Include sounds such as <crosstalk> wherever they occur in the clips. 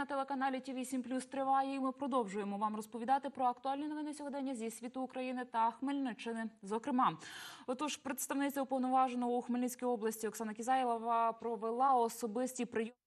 на телеканалі ТІВІ 7 Плюс триває. І ми продовжуємо вам розповідати про актуальні новини сьогодення зі світу України та Хмельниччини. Зокрема, отож, представниця уповноваженого у Хмельницькій області Оксана Кізаєва провела особисті прийоми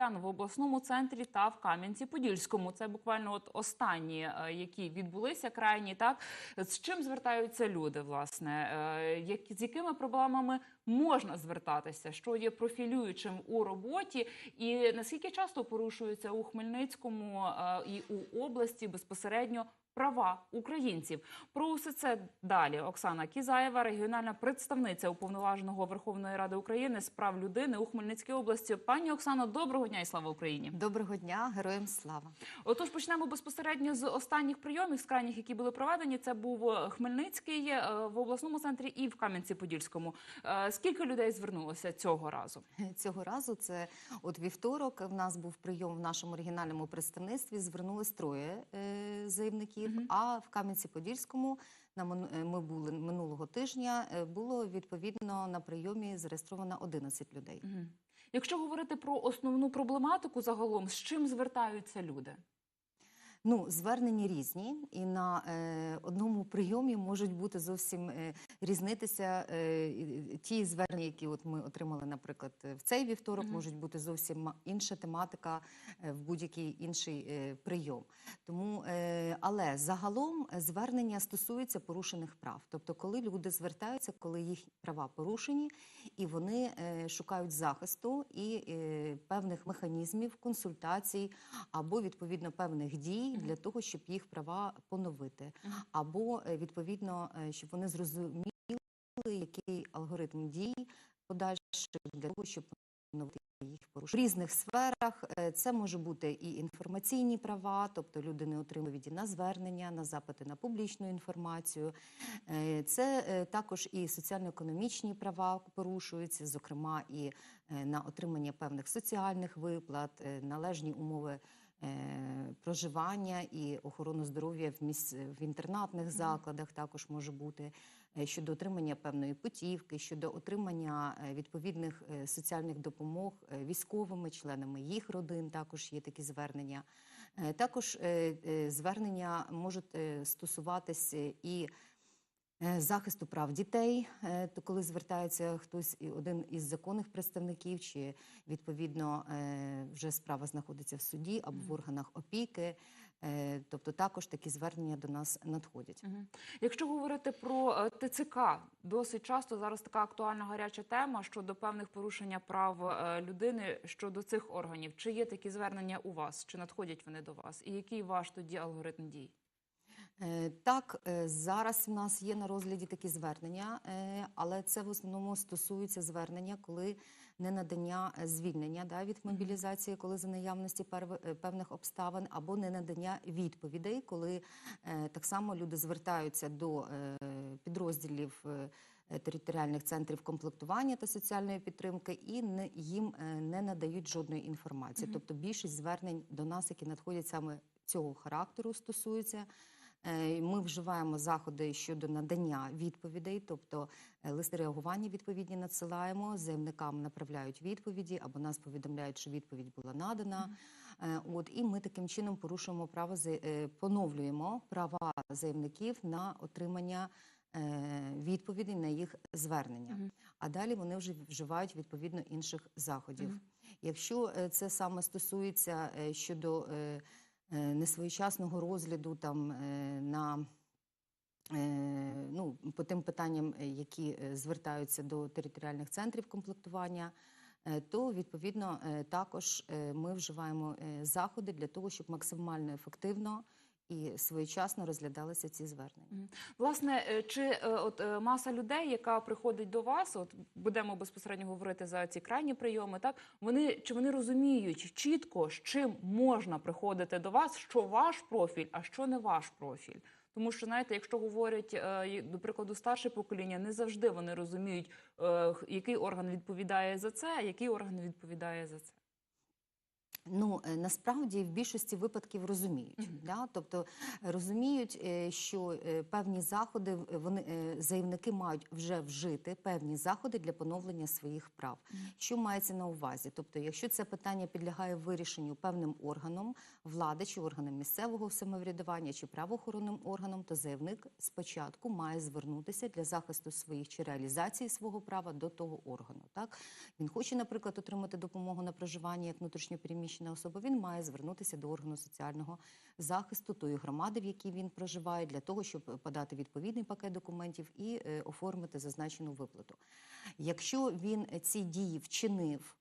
в обласному центрі та в Кам'янці-Подільському. Це буквально от останні, е, які відбулися крайні. Так з чим звертаються люди, власне, Е, як- з якими проблемами можна звертатися, що є профілюючим у роботі, і наскільки часто порушуються у Хмельницькому е, і у області безпосередньо. Права українців про усе це далі. Оксана Кізаєва, регіональна представниця уповноваженого Верховної Ради України з прав людини у Хмельницькій області. Пані Оксано, доброго дня і слава Україні. Доброго дня, героям слава. Отож, почнемо безпосередньо з останніх прийомів, з крайніх, які були проведені. Це був е, Хмельницький е, в обласному центрі і в Кам'янці-Подільському. Е, Скільки людей звернулося цього разу? Цього разу це от вівторок. В нас був прийом в нашому регіональному представництві. Звернулись троє заявників. Мгм. А в Кам'янці-Подільському на е, ми були минулого тижня. е, Було відповідно на прийомі зареєстровано 11 людей. Мгм. Якщо говорити про основну проблематику загалом, з чим звертаються люди? Ну, звернення різні, і на е, одному прийомі можуть бути зовсім е, різнитися е, ті звернення, які от ми отримали, наприклад, в цей вівторок, Мгм. можуть бути зовсім інша тематика е, в будь-який інший е, прийом. Тому, е, але загалом звернення стосуються порушених прав. Тобто, коли люди звертаються, коли їх права порушені, і вони е, шукають захисту і е, певних механізмів, консультацій або відповідно певних дій Для того, щоб їх права поновити, або е, відповідно, е, щоб вони зрозуміли, який алгоритм дій подальших для того, щоб поновити їх порушення. В різних сферах е, це може бути і інформаційні права, тобто люди не отримують на звернення, на запити на публічну інформацію. Це також і соціально-економічні права порушуються, зокрема і на отримання певних соціальних виплат, належні умови. Е, Проживання і охорону здоров'я в міс... в інтернатних закладах також може бути е, щодо отримання певної путівки, щодо отримання е, відповідних соціальних допомог військовими членами їх родин. Також є такі звернення. Також звернення можуть стосуватися і захисту прав дітей, е, то коли звертається хтось і один із законних представників, чи відповідно е, вже справа знаходиться в суді або в органах опіки. Е, Тобто також такі звернення до нас надходять. Якщо говорити про е, ТЦК, досить часто зараз така актуальна гаряча тема щодо певних порушення прав е, людини щодо цих органів. Чи є такі звернення у вас? Чи надходять вони до вас? І який ваш тоді алгоритм дій? Е, Так, е, зараз в нас є на розгляді такі звернення, е, але це в основному стосується звернення, коли не надання звільнення да, від мобілізації, коли за наявності певних обставин, або не надання відповідей, коли так само люди звертаються до підрозділів. Територіальних центрів комплектування та соціальної підтримки і не їм не надають жодної інформації. Тобто більшість звернень до нас, які надходять саме цього характеру, стосуються. Е, Ми вживаємо заходи щодо надання відповідей, тобто е, листи реагування відповідні надсилаємо, заявникам направляють відповіді або нас повідомляють, що відповідь була надана. Е, От і ми таким чином порушуємо право поновлюємо права заявників на отримання відповідей на їх звернення. А далі вони вже вживають відповідно інших заходів. Якщо це саме стосується щодо несвоєчасного розгляду там е, на е, ну, по тим питанням, е, які е, звертаються до територіальних центрів комплектування, е, то відповідно е, також е, ми вживаємо е, заходи для того, щоб максимально ефективно і своєчасно розглядалися ці звернення. Власне, е, чи е, от е, маса людей, яка приходить до вас, от будемо безпосередньо говорити за ці крайні прийоми, так вони чи вони розуміють чітко, з чим можна приходити до вас, що ваш профіль, а що не ваш профіль? Тому що знаєте, якщо говорять до прикладу, старше покоління, не завжди вони розуміють, який орган відповідає за це, а який орган відповідає за це. Ну е, насправді в більшості випадків розуміють, Мгм. да? тобто е, розуміють, е, що певні заходи вони заявники мають вже вжити певні заходи для поновлення своїх прав. Мгм. Що мається на увазі? Тобто, якщо це питання підлягає вирішенню певним органом влади чи органам місцевого самоврядування чи правоохоронним органам, то заявник спочатку має звернутися для захисту своїх чи реалізації свого права до того органу. Так він хоче, наприклад, отримати допомогу на проживання як внутрішньопереміщена особа. Він має звернутися до органу соціального захисту тої громади, в якій він проживає, для того, щоб подати відповідний пакет документів і е, оформити зазначену виплату. Якщо він ці дії вчинив,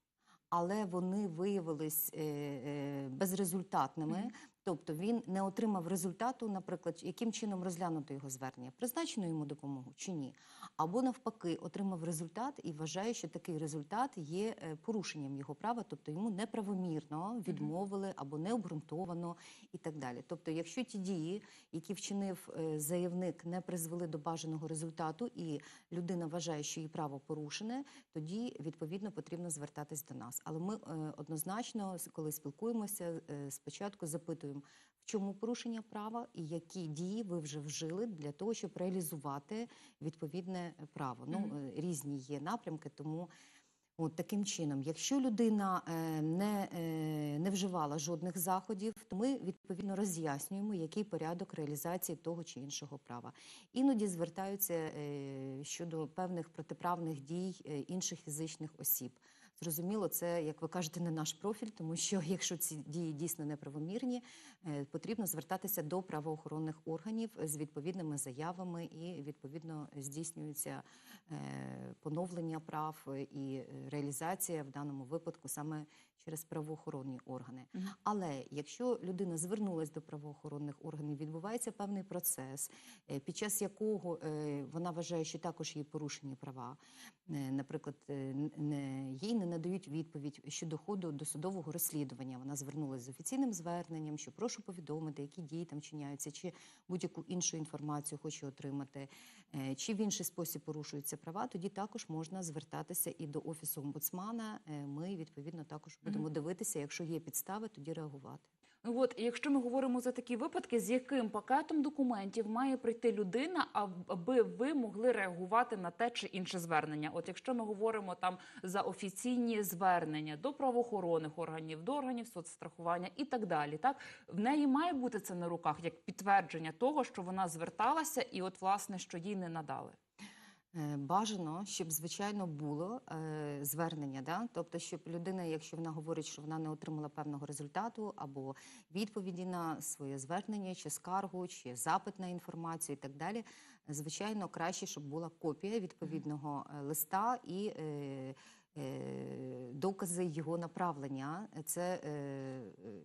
але вони виявились е, е, безрезультатними, тобто він не отримав результату, наприклад, яким чином розглянути його звернення, призначено йому допомогу чи ні, або навпаки отримав результат і вважає, що такий результат є е, порушенням його права, тобто йому неправомірно відмовили або необґрунтовано і так далі. Тобто, якщо ті дії, які вчинив е, заявник, не призвели до бажаного результату, і людина вважає, що її право порушене, тоді відповідно потрібно звертатись до нас. Але ми е, однозначно, коли спілкуємося, спочатку запитуємо, в чому порушення права і які дії ви вже вжили для того, щоб реалізувати відповідне право. Ну е, різні є напрямки, тому. От таким чином, якщо людина е, не, е, не вживала жодних заходів, то ми відповідно роз'яснюємо, який порядок реалізації того чи іншого права. Іноді звертаються щодо певних протиправних дій інших фізичних осіб. Зрозуміло, це, як ви кажете, не наш профіль, тому що якщо ці дії дійсно неправомірні, е, потрібно звертатися до правоохоронних органів з відповідними заявами, і відповідно здійснюється е, поновлення прав і е, реалізація в даному випадку саме через правоохоронні органи. Але якщо людина звернулася до правоохоронних органів, відбувається певний процес, е, під час якого е, вона вважає, що також є порушені права. Е, Наприклад, їй не надають відповідь щодо ходу до судового розслідування. Вона звернулася з офіційним зверненням, що прошу повідомити, які дії там чиняються, чи будь-яку іншу інформацію хоче отримати, чи в інший спосіб порушуються права. Тоді також можна звертатися і до офісу омбудсмана. Ми відповідно також будемо дивитися, якщо є підстави, тоді реагувати. Ну от, якщо ми говоримо за такі випадки, з яким пакетом документів має прийти людина, аби ви могли реагувати на те чи інше звернення? От якщо ми говоримо там за офіційні звернення до правоохоронних органів, до органів соцстрахування і так далі, так в неї має бути це на руках як підтвердження того, що вона зверталася, і от власне що їй не надали. Е, Бажано, щоб звичайно було е, звернення, да? тобто, щоб людина, якщо вона говорить, що вона не отримала певного результату або відповіді на своє звернення, чи скаргу, чи запит на інформацію і так далі, звичайно, краще, щоб була копія відповідного е, листа і е, е, докази його направлення. Це е, е,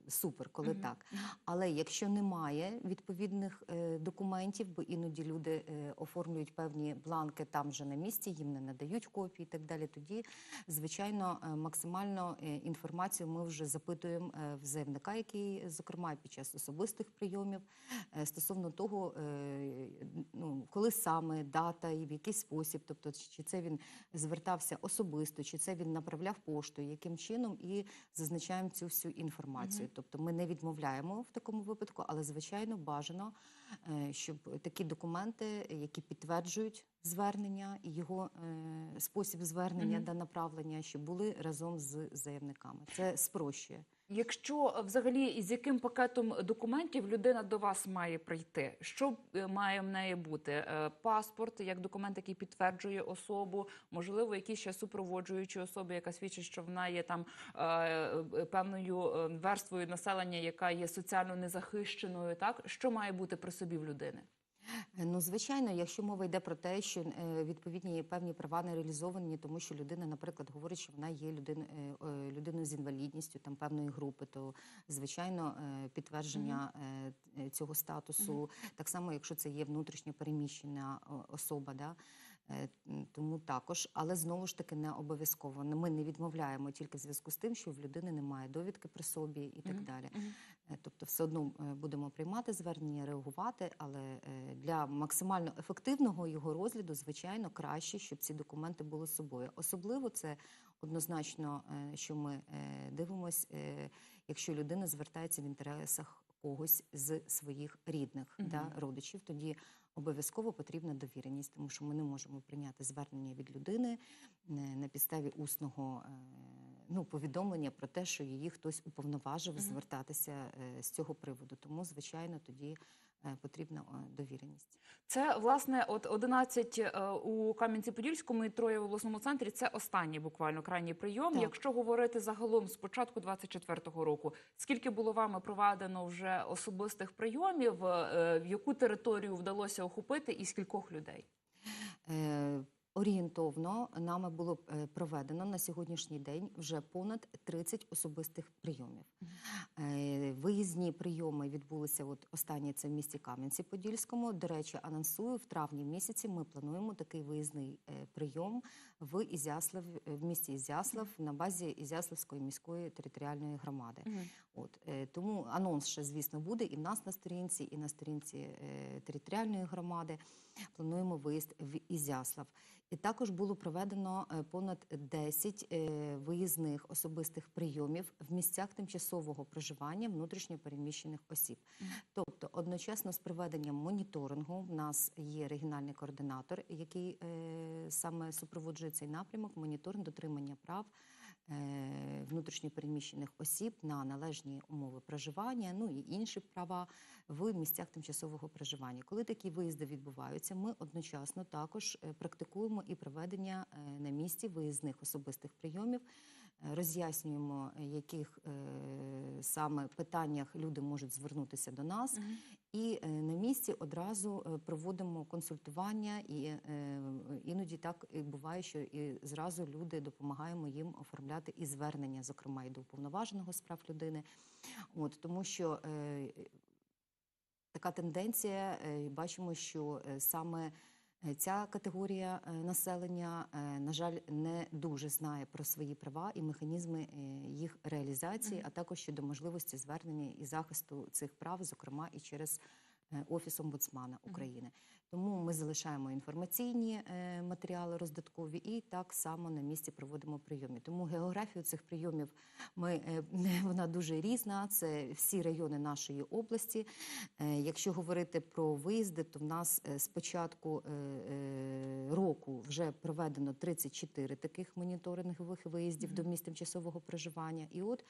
супер, коли Мгм. так. Але якщо немає відповідних е, документів, бо іноді люди е, оформлюють певні бланки там вже на місці, їм не надають копії і так далі. Тоді, звичайно, е, максимально е, інформацію ми вже запитуємо е, в заявника, який, зокрема, під час особистих прийомів, е, стосовно того, е, ну, коли саме дата і в який спосіб, тобто чи це він звертався особисто, чи це він направляв поштою, яким чином, і зазначаємо цю всю інформацію. Угу. Тобто ми не відмовляємо в такому випадку, але звичайно бажано, е, щоб такі документи, які підтверджують звернення і його е, спосіб звернення Мгм. та направлення, щоб були разом з заявниками. Це спрощує. Якщо е, взагалі з яким пакетом документів людина до вас має прийти, що е, має в неї бути? Е, Паспорт як документ, який підтверджує особу, можливо, якісь ще супроводжуючі особи, яка свідчить, що вона є там певною верствою населення, яка є соціально незахищеною. Так що має бути при собі в людини? Е, Ну, звичайно, якщо мова йде про те, що е, відповідні певні права не реалізовані, тому що людина, наприклад, говорить, що вона є людин, е, людиною з інвалідністю там певної групи, то звичайно підтвердження mm -hmm. цього статусу, так само, якщо це є внутрішньо переміщена особа, да. Е, Тому також, але знову ж таки не обов'язково. Ми не відмовляємо тільки в зв'язку з тим, що в людини немає довідки при собі і так далі. Е, Тобто, все одно е, будемо приймати звернення, реагувати, але для максимально ефективного його розгляду, звичайно, краще, щоб ці документи були з собою. Особливо це однозначно, що ми дивимося, якщо людина звертається в інтересах когось з своїх рідних да, родичів, тоді обов'язково потрібна довіреність, тому що ми не можемо прийняти звернення від людини е, на підставі усного е, ну, повідомлення про те, що її хтось уповноважив звертатися е, з цього приводу. Тому, звичайно, тоді потрібна е, довіреність. Це власне от 11 е, у Кам'янці-Подільському і троє в обласному центрі. Це останній буквально крайній прийом. Так. Якщо говорити загалом з початку 24-го року, скільки було вами проведено вже особистих прийомів, е, в яку територію вдалося охопити, і скількох людей? Орієнтовно нами було е, проведено на сьогоднішній день вже понад 30 особистих прийомів. Е, Виїзні прийоми відбулися. От останнє це в місті Кам'янці-Подільському. До речі, анонсую в травні місяці. Ми плануємо такий виїзний е, прийом в Ізяслав в місті Ізяслав на базі Ізяславської міської територіальної громади. От тому анонс ще, звісно, буде і в нас на сторінці, і на сторінці територіальної громади. Плануємо виїзд в Ізяслав. І також було проведено е, понад 10 е, виїзних особистих прийомів в місцях тимчасового проживання внутрішньопереміщених осіб. Тобто, одночасно з проведенням моніторингу в нас є регіональний координатор, який е, саме супроводжує цей напрямок, моніторинг дотримання прав внутрішньопереміщених осіб на належні умови проживання, ну і інші права в місцях тимчасового проживання. Коли такі виїзди відбуваються, ми одночасно також е, практикуємо і проведення е, на місці виїзних особистих прийомів. Е, Роз'яснюємо, е, яких е, саме питаннях люди можуть звернутися до нас, і е, на місці одразу е, проводимо консультування, і е, іноді так буває, що і зразу люди допомагаємо їм оформляти і звернення, зокрема і до уповноваженого справ людини. От тому що така тенденція, бачимо, що саме ця категорія е, населення, е, на жаль, не дуже знає про свої права і механізми е, їх реалізації, а також щодо можливості звернення і захисту цих прав, зокрема і через е, Офіс омбудсмана України. Тому ми залишаємо інформаційні е, матеріали роздаткові і так само на місці проводимо прийоми. Тому географію цих прийомів ми е, <laughs> вона дуже різна. Це всі райони нашої області. Е, Якщо говорити про виїзди, то в нас з початку року вже проведено 34 таких моніторингових виїздів до місць тимчасового проживання. І от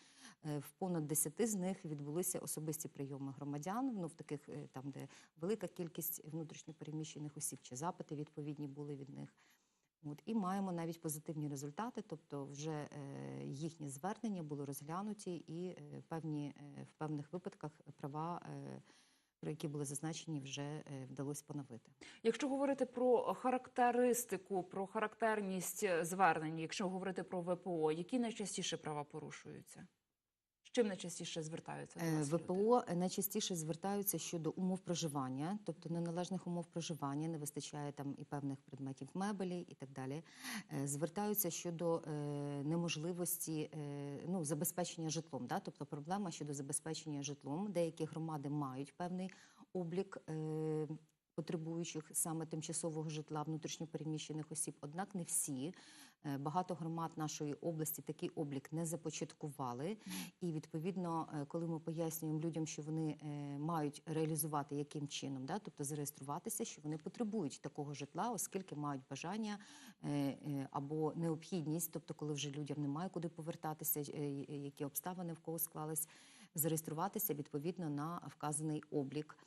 в понад 10 з них відбулися особисті прийоми громадян. Ну в таких там, де велика кількість внутрішньопереміщених осіб, чи запити відповідні були від них. От і маємо навіть позитивні результати, тобто вже е, їхні звернення були розглянуті, і е, певні е, в певних випадках права, е, про які були зазначені, вже е, вдалося поновити. Якщо говорити про характеристику, про характерність звернень, якщо говорити про ВПО, які найчастіше права порушуються? З чим найчастіше звертаються до Е, люди? ВПО найчастіше звертаються щодо умов проживання, тобто неналежних умов проживання, не вистачає там і певних предметів мебелі і так далі. Е, Звертаються щодо е, неможливості ну, забезпечення житлом. Да? Тобто проблема щодо забезпечення житлом. Деякі громади мають певний облік. Потребуючих саме тимчасового житла внутрішньопереміщених осіб, однак не всі. Е, Багато громад нашої області такий облік не започаткували. І відповідно, е, коли ми пояснюємо людям, що вони е, мають реалізувати яким чином, да, тобто зареєструватися, що вони потребують такого житла, оскільки мають бажання або необхідність, тобто, коли вже людям немає куди повертатися, які обставини в кого склались, зареєструватися відповідно на вказаний облік.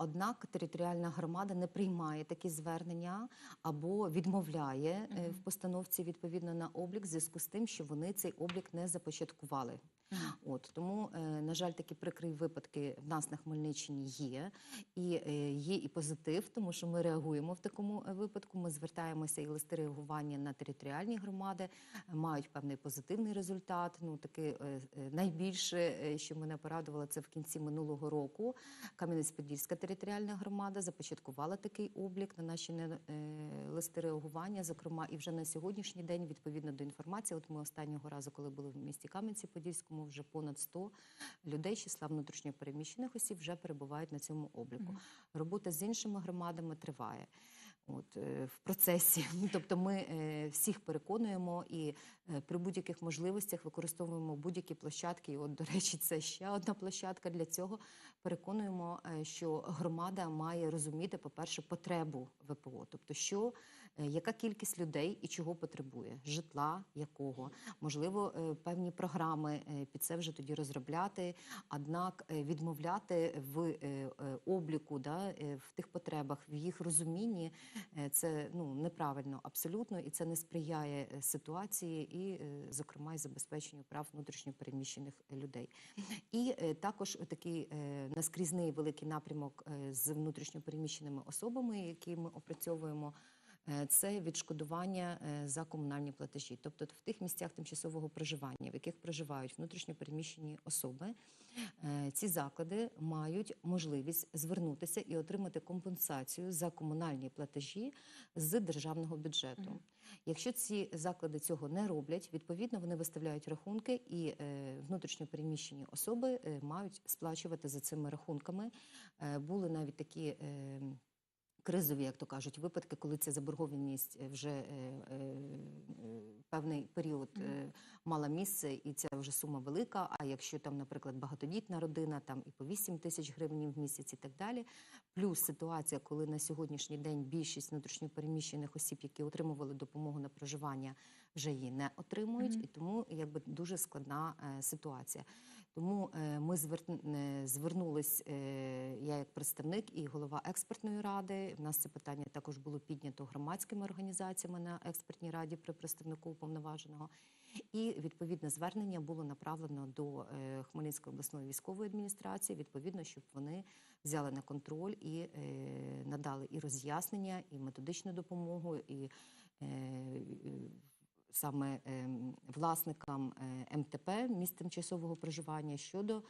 Однак територіальна громада не приймає такі звернення або відмовляє е, в постановці відповідно на облік в зв'язку з тим, що вони цей облік не започаткували. От тому, е, на жаль, такі прикрі випадки в нас на Хмельниччині є, і е, є і позитив, тому що ми реагуємо в такому е, випадку. Ми звертаємося і листи реагування на територіальні громади мають певний позитивний результат. Ну таки найбільше, що мене порадувало, це в кінці минулого року. Кам'янець-Подільська територіальна громада започаткувала такий облік на наші листи реагування. Зокрема, і вже на сьогоднішній день, відповідно до інформації, от ми останнього разу, коли були в місті Кам'янці-Подільському, вже понад 100 людей з числа внутрішньопереміщених осіб вже перебувають на цьому обліку. Робота з іншими громадами триває. От е, в процесі, <laughs> тобто ми е, всіх переконуємо і е, при будь-яких можливостях використовуємо будь-які площадки. І от, до речі, це ще одна площадка для цього. Переконуємо, що громада має розуміти, по-перше, потребу ВПО, тобто, що яка кількість людей і чого потребує, житла якого, можливо, е, певні програми е, під це вже тоді розробляти, однак е, відмовляти в е, е, обліку, да, е, в тих потребах, в їх розумінні, е, це ну неправильно абсолютно, і це не сприяє е, ситуації, і, е, зокрема, і забезпеченню прав внутрішньопереміщених людей. І е, також такий е, наскрізний великий напрямок е, з внутрішньопереміщеними особами, які ми опрацьовуємо. Е, Це відшкодування е, за комунальні платежі, тобто в тих місцях тимчасового проживання, в яких проживають внутрішньопереміщені особи, е, ці заклади мають можливість звернутися і отримати компенсацію за комунальні платежі з державного бюджету. Якщо ці заклади цього не роблять, відповідно вони виставляють рахунки, і внутрішньопереміщені особи мають сплачувати за цими рахунками. Були навіть такі. Кризові, як то кажуть, випадки, коли ця заборгованість е, вже е, е, певний період е, мала місце, і ця вже сума велика. А якщо там, наприклад, багатодітна родина, там і по 8 тисяч гривень в місяць, і так далі. Плюс ситуація, коли на сьогоднішній день більшість внутрішньопереміщених осіб, які отримували допомогу на проживання, вже її не отримують, і тому якби дуже складна е, ситуація. Тому е, ми е, звернулись, е, я як представник і голова експертної ради. У нас це питання також було піднято громадськими організаціями на експертній раді при представнику уповноваженого. І відповідне звернення було направлено до Хмельницької обласної військової адміністрації, відповідно, щоб вони взяли на контроль і надали і роз'яснення, і методичну допомогу, і саме ем, власникам е, МТП місць тимчасового проживання щодо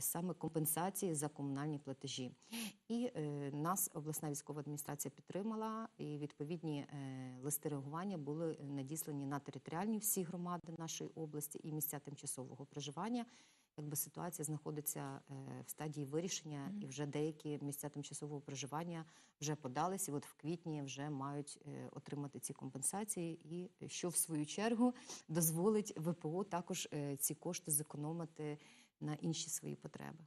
саме компенсації за комунальні платежі. І е, нас обласна військова адміністрація підтримала, і відповідні е, листи реагування були надіслані на територіальні всі громади нашої області і місця тимчасового проживання. Якби ситуація знаходиться е, в стадії вирішення, Мгм. і вже деякі місця тимчасового проживання вже подались, і от в квітні вже мають е, отримати ці компенсації, і е, що в свою чергу дозволить ВПО також е, ці кошти зекономити на інші свої потреби.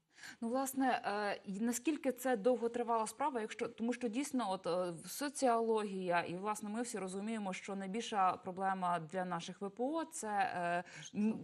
Ну, власне, е, наскільки це довготривала справа, якщо тому, що дійсно, от е, соціологія, і власне ми всі розуміємо, що найбільша проблема для наших ВПО це е,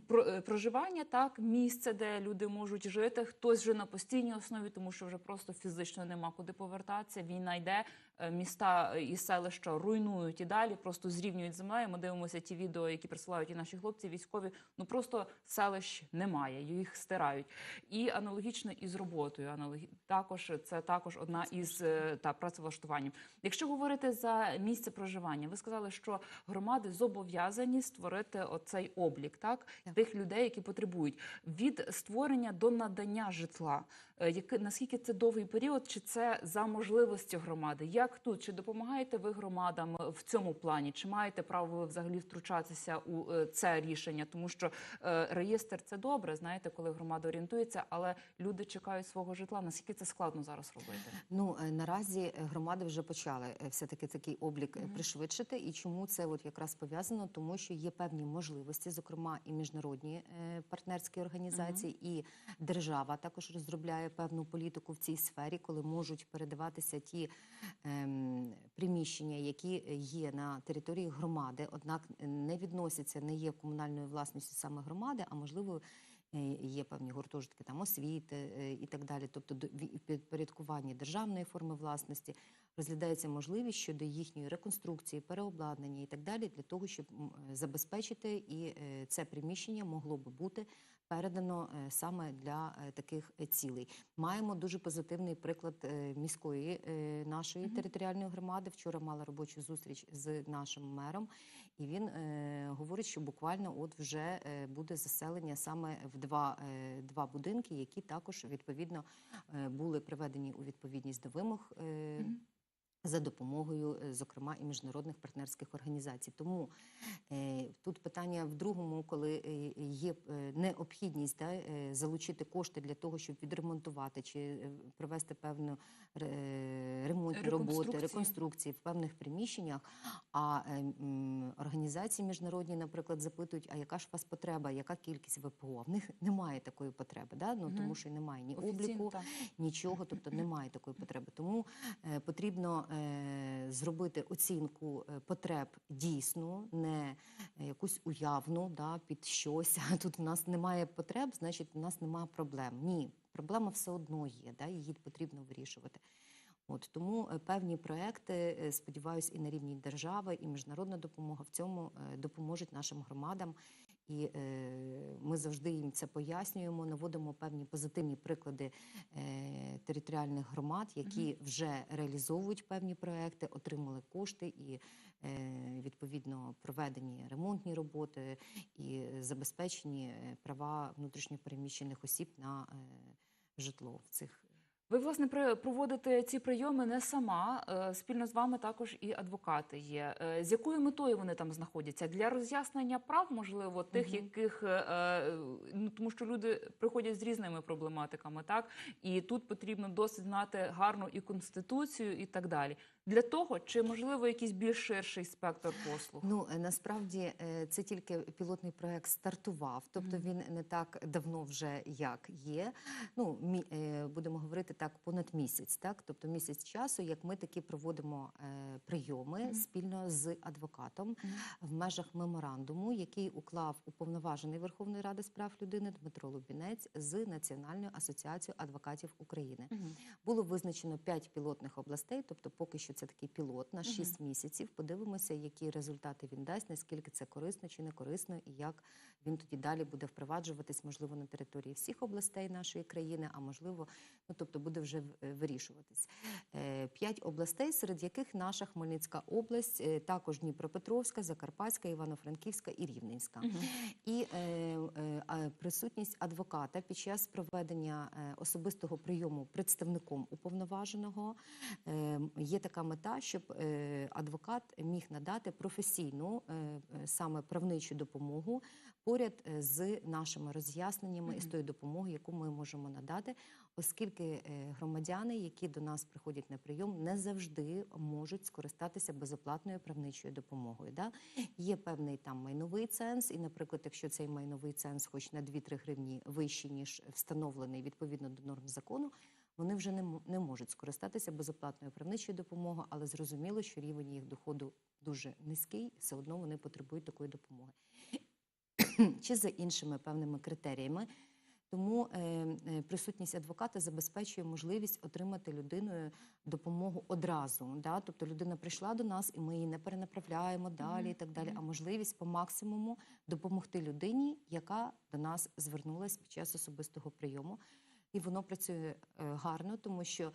про- е, проживання, так місце, де люди можуть жити. Хтось вже на постійній основі, тому що вже просто фізично нема куди повертатися. Війна йде, міста і селища руйнують і далі, просто зрівнюють з землею. Ми дивимося ті відео, які присилають і наші хлопці, військові. Ну просто селищ немає, їх стирають. І аналогічно із роботою. Аналогі... Також це також одна із е, та працевлаштуванням. Якщо говорити за місце проживання, ви сказали, що громади зобов'язані створити оцей облік, так, Так. тих людей, які потребують від створення до надання житла. Е, наскільки це довгий період, чи це за можливості громади? Як тут чи допомагаєте ви громадам в цьому плані? Чи маєте право ви взагалі втручатися у е, це рішення? Тому що е, реєстр це добре, знаєте, коли громада орієнтується, але люди чекають свого житла. Наскільки це складно зараз робити? Ну е, наразі е, громади вже почали е, все таки такий облік е, пришвидшити. І чому це от якраз пов'язано? Тому що є певні можливості, зокрема і міжнародні е, партнерські організації, і держава також розробляє певну політику в цій сфері, коли можуть передаватися ті приміщення, які є на території громади, однак не відносяться, не є комунальною власністю саме громади, а можливо. е, Є певні гуртожитки там освіти е, і так далі, тобто до підпорядкування державної форми власності розглядається можливість щодо їхньої реконструкції, переобладнання і так далі, для того, щоб е, забезпечити і це приміщення могло би бути передано е, саме для е, таких е, цілей. Маємо дуже позитивний приклад міської нашої територіальної громади. Вчора мала робочу зустріч з нашим мером, і він говорить, що буквально от вже буде заселення саме в два, два будинки, які також відповідно були приведені у відповідність до вимог. За допомогою, зокрема, і міжнародних партнерських організацій. Тому е, тут питання в другому, коли є е, необхідність да, е, залучити кошти для того, щоб відремонтувати чи е, провести певну ремонтні роботи, Реконструкції. в певних приміщеннях. А е, організації міжнародні, наприклад, запитують, а яка ж у вас потреба, яка кількість ВПО? В них немає такої потреби, да? ну, тому що немає ні обліку, нічого, тобто немає такої потреби. Тому е, потрібно е, зробити оцінку потреб дійсну, не якусь уявну да, під щось. <laughs> Тут в нас немає потреб, значить, у нас немає проблем. Ні, проблема все одно є, да, її потрібно вирішувати. От тому е, певні проекти, е, сподіваюся, і на рівні держави, і міжнародна допомога в цьому е, допоможуть нашим громадам. І е, ми завжди їм це пояснюємо, наводимо певні позитивні приклади е, територіальних громад, які вже реалізовують певні проекти, отримали кошти і е, відповідно проведені ремонтні роботи і забезпечені права внутрішньопереміщених осіб на житло в цих Ви власне проводите ці прийоми не сама. е, Спільно з вами також і адвокати є. Е, З якою метою вони там знаходяться? Для роз'яснення прав, можливо, тих, угу. яких е, ну тому, що люди приходять з різними проблематиками, так і тут потрібно досить знати гарну і конституцію, і так далі. Для того чи можливо якийсь більш ширший спектр послуг? Ну е, насправді е, це тільки пілотний проект стартував, тобто він не так давно вже як є. Ну е, будемо говорити так, понад місяць, так тобто місяць часу, як ми такі проводимо прийоми спільно з адвокатом в межах меморандуму, який уклав уповноважений Верховної Ради з прав людини Дмитро Лубінець з Національною асоціацією адвокатів України. Було визначено 5 пілотних областей, тобто поки що це такий пілот на Мгм. 6 місяців. Подивимося, які результати він дасть, наскільки це корисно чи не корисно, і як він тоді далі буде впроваджуватись, можливо, на території всіх областей нашої країни, а можливо, ну тобто буде вже е, вирішуватись. Е, П'ять областей, серед яких наша Хмельницька область, е, також Дніпропетровська, Закарпатська, Івано-Франківська і Рівненська. Мгм. І е, е, присутність адвоката під час проведення особистого прийому представником уповноваженого е, є така мета, щоб е, адвокат міг надати професійну е, е, саме правничу допомогу поряд з нашими роз'ясненнями і з тою допомогою, яку ми можемо надати, оскільки громадяни, які до нас приходять на прийом, не завжди можуть скористатися безоплатною правничою допомогою. Да? Є певний там майновий ценз, і, наприклад, якщо цей майновий ценз хоч на 2-3 гривні вищий, ніж встановлений відповідно до норм закону, вони вже не, не можуть скористатися безоплатною правничою допомогою, але зрозуміло, що рівень їх доходу дуже низький, все одно вони потребують такої допомоги. Чи за іншими певними критеріями. Тому е, е, присутність адвоката забезпечує можливість отримати людиною допомогу одразу. Да? Тобто людина прийшла до нас, і ми її не перенаправляємо далі і так далі. А можливість по максимуму допомогти людині, яка до нас звернулась під час особистого прийому. І воно працює е, гарно, тому що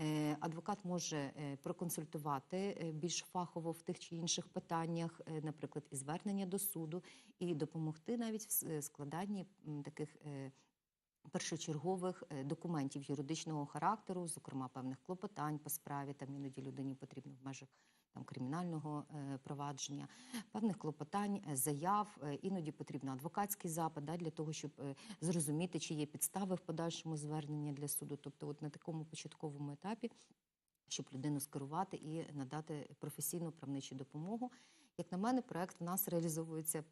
е, адвокат може е, проконсультувати більш фахово в тих чи інших питаннях, наприклад, і звернення до суду, і допомогти навіть в складанні таких першочергових документів юридичного характеру, зокрема певних клопотань по справі. Там іноді людині потрібно в межах там кримінального е, провадження, певних клопотань, е, заяв. Е, Іноді потрібен адвокатський запит да, для того, щоб зрозуміти, чи є підстави в подальшому звернення для суду. Тобто, от на такому початковому етапі, щоб людину скерувати і надати професійну правничу допомогу. Як на мене, проект в нас реалізовується е,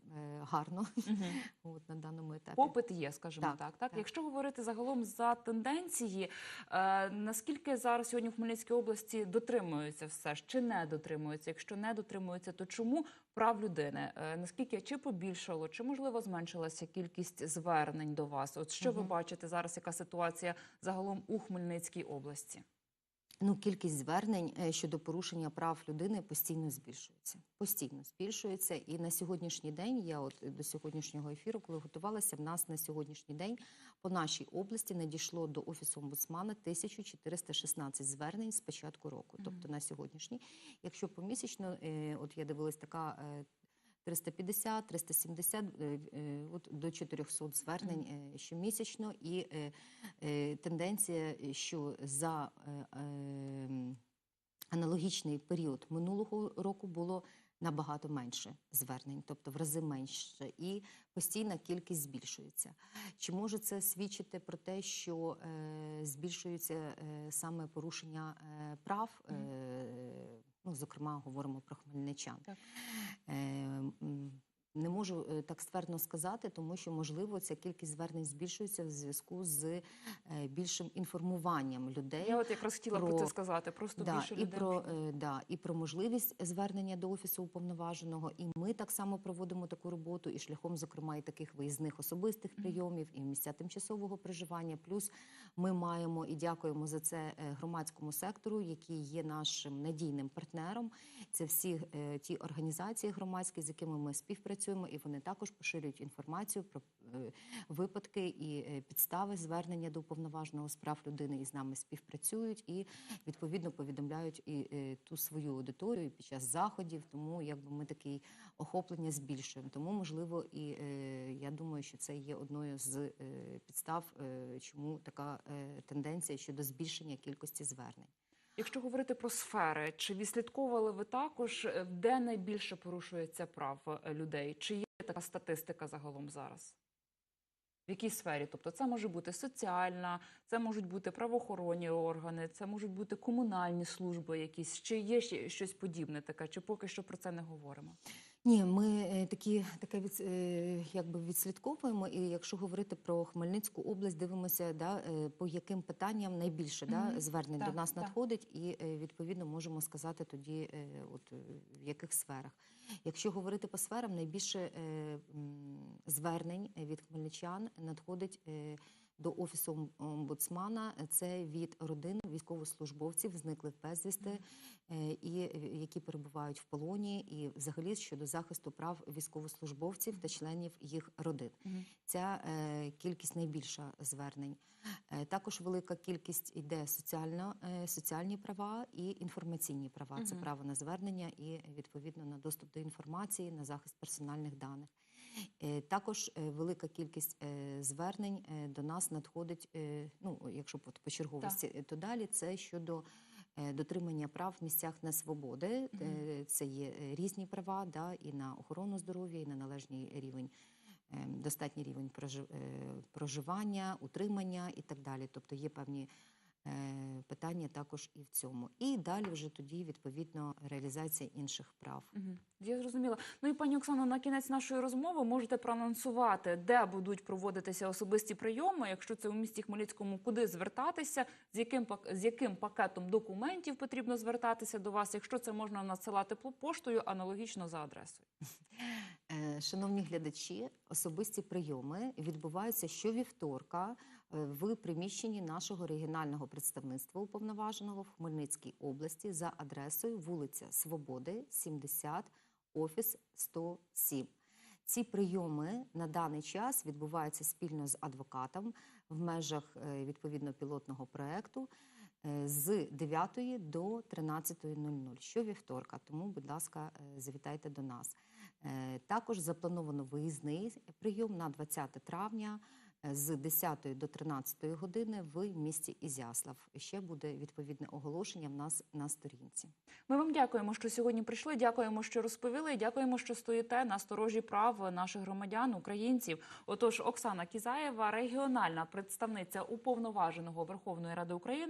гарно <laughs> от, на даному етапі. Попит є, скажімо так. Так, Так, так. якщо говорити загалом за тенденції, е, наскільки зараз сьогодні в Хмельницькій області дотримуються все ж чи не дотримуються? Якщо не дотримуються, то чому прав людини? Е, наскільки чи побільшало, чи можливо зменшилася кількість звернень до вас? От що ви бачите зараз? Яка ситуація загалом у Хмельницькій області? Ну, кількість звернень е, щодо порушення прав людини постійно збільшується. Постійно збільшується. І на сьогоднішній день, я от до сьогоднішнього ефіру, коли готувалася, в нас на сьогоднішній день по нашій області надійшло до офісу омбудсмана 1416 звернень з початку року. Тобто на сьогоднішній, якщо помісячно, е, от я дивилась така. Е, 350, 370, е, е, от до 400 звернень е, щомісячно, і тенденція, що за аналогічний період минулого року було набагато менше звернень, тобто в рази менше, і постійна кількість збільшується. Чи може це свідчити про те, що збільшується саме порушення прав? Ну, зокрема, говоримо про хмельничан. Так. Е, не можу е, так ствердно сказати, тому що можливо ця кількість звернень збільшується в зв'язку з е, більшим інформуванням людей. Я от якраз хотіла про, про- це сказати. Просто Да, більше і людей. про е, да, і про можливість звернення до офісу уповноваженого. І ми так само проводимо таку роботу, і шляхом, зокрема, і таких виїзних особистих прийомів, і місця тимчасового проживання. Плюс ми маємо і дякуємо за це громадському сектору, який є нашим надійним партнером. Це всі ті організації громадські, з якими ми співпрацюємо, і вони також поширюють інформацію про е, випадки і е, підстави звернення до уповноваженого з прав людини і з нами співпрацюють і відповідно повідомляють і е, ту свою аудиторію під час заходів. Тому якби ми такий охоплення збільшуємо. Тому можливо, і я думаю, що це є одною з підстав, чому така тенденція щодо збільшення кількості звернень. Якщо говорити про сфери, чи відслідковували ви також, е, де найбільше порушується прав е, людей? Чи є така статистика загалом зараз? В якій сфері? Тобто це може бути соціальна, це можуть бути правоохоронні органи, це можуть бути комунальні служби якісь. Чи є ще щось подібне таке, чи поки що про це не говоримо? Ні, ми е, такі таке від, е, якби відслідковуємо. І якщо говорити про Хмельницьку область, дивимося, да, е, по яким питанням найбільше да, звернень Так, до нас так. надходить, і відповідно можемо сказати тоді, от в яких сферах. Якщо говорити по сферам, найбільше звернень від хмельничан надходить. Е, До офісу омбудсмана це від родин військовослужбовців, зниклих безвісти, е, і е, які перебувають в полоні, і взагалі щодо захисту прав військовослужбовців та членів їх родин. Мгм. Ця е, кількість найбільша звернень. Е, також велика кількість йде соціально, е, соціальні права і інформаційні права. Це право на звернення і відповідно на доступ до інформації, на захист персональних даних. Е, Також е, велика кількість е, звернень до нас надходить. Ну, якщо по черговості, е, то далі це щодо дотримання прав в місцях несвободи. Мгм. Е, Це є різні права, да, і на охорону здоров'я, і на належний рівень. Достатній рівень прожи- проживання, утримання і так далі. Тобто є певні питання також і в цьому. І далі вже тоді відповідно реалізація інших прав. Я зрозуміла. Ну і пані Оксано, на кінець нашої розмови можете проанонсувати, де будуть проводитися особисті прийоми, якщо це у місті Хмельницькому, куди звертатися, з яким з яким пакетом документів потрібно звертатися до вас, якщо це можна надсилати поштою, аналогічно за адресою. Е, Шановні глядачі, особисті прийоми відбуваються щовівторка е, в приміщенні нашого регіонального представництва уповноваженого в Хмельницькій області за адресою вулиця Свободи, 70, офіс 107. Ці прийоми на даний час відбуваються спільно з адвокатом в межах е, відповідно пілотного проекту е, з 9 до 13.00 щовівторка. Тому, будь ласка, е, завітайте до нас. Е, Також заплановано виїзний прийом на 20 травня е, з 10 до 13 години в місті Ізяслав. Ще буде відповідне оголошення в нас на сторінці. Ми вам дякуємо, що сьогодні прийшли. Дякуємо, що розповіли. Дякуємо, що стоїте на сторожі прав наших громадян, українців. Отож, Оксана Кізаєва, регіональна представниця уповноваженого Верховної Ради України.